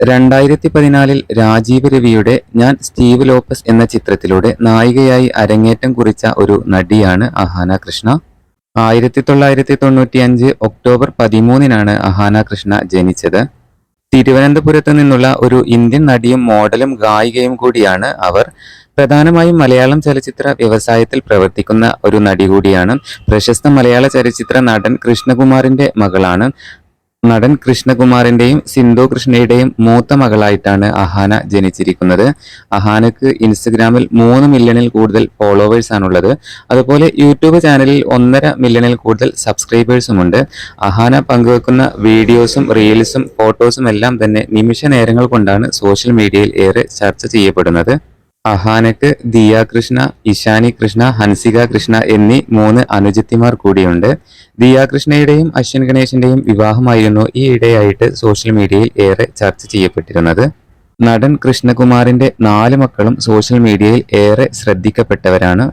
രണ്ടായിരത്തി പതിനാലിൽ രാജീവ് രവിയുടെ ഞാൻ സ്റ്റീവ് ലോപ്പസ് എന്ന ചിത്രത്തിലൂടെ നായികയായി അരങ്ങേറ്റം കുറിച്ച ഒരു നടിയാണ് അഹാന കൃഷ്ണ. ആയിരത്തി തൊള്ളായിരത്തി തൊണ്ണൂറ്റി അഞ്ച് ഒക്ടോബർ പതിമൂന്നിനാണ് അഹാന കൃഷ്ണ ജനിച്ചത്. തിരുവനന്തപുരത്ത് നിന്നുള്ള ഒരു ഇന്ത്യൻ നടിയും മോഡലും ഗായികയും കൂടിയാണ് അവർ. പ്രധാനമായും മലയാളം ചലച്ചിത്ര വ്യവസായത്തിൽ പ്രവർത്തിക്കുന്ന ഒരു നടി കൂടിയാണ്. പ്രശസ്ത മലയാള ചലച്ചിത്ര നടൻ കൃഷ്ണകുമാറിന്റെ മകളാണ്. നടൻ കൃഷ്ണകുമാറിന്റെയും സിന്ധു കൃഷ്ണയുടെയും മൂത്ത മകളായിട്ടാണ് അഹാന ജനിച്ചിരിക്കുന്നത്. അഹാനക്ക് ഇൻസ്റ്റഗ്രാമിൽ മൂന്ന് മില്യണിൽ കൂടുതൽ ഫോളോവേഴ്സ് ആണുള്ളത്. അതുപോലെ യൂട്യൂബ് ചാനലിൽ ഒന്നര മില്യണിൽ കൂടുതൽ സബ്സ്ക്രൈബേഴ്സും ഉണ്ട് അഹാന പങ്കുവെക്കുന്ന വീഡിയോസും റീൽസും ഫോട്ടോസും എല്ലാം തന്നെ നിമിഷ നേരങ്ങൾ കൊണ്ടാണ് സോഷ്യൽ മീഡിയയിൽ ഏറെ ചർച്ച ചെയ്യപ്പെടുന്നത്. അഹാനക്ക് ദിയ കൃഷ്ണ ഇഷാനി കൃഷ്ണ ഹൻസിക കൃഷ്ണ എന്നീ മൂന്ന് അനുജത്തിമാർ കൂടിയുണ്ട്. ദിയ കൃഷ്ണയുടെയും അശ്വിൻ ഗണേശന്റെയും വിവാഹമായിരുന്നു ഈ ഇടയായിട്ട് സോഷ്യൽ മീഡിയയിൽ ഏറെ ചർച്ച ചെയ്യപ്പെട്ടിരുന്നത്. നടൻ കൃഷ്ണകുമാറിന്റെ നാല് മക്കളും സോഷ്യൽ മീഡിയയിൽ ഏറെ ശ്രദ്ധിക്കപ്പെട്ടവരാണ്.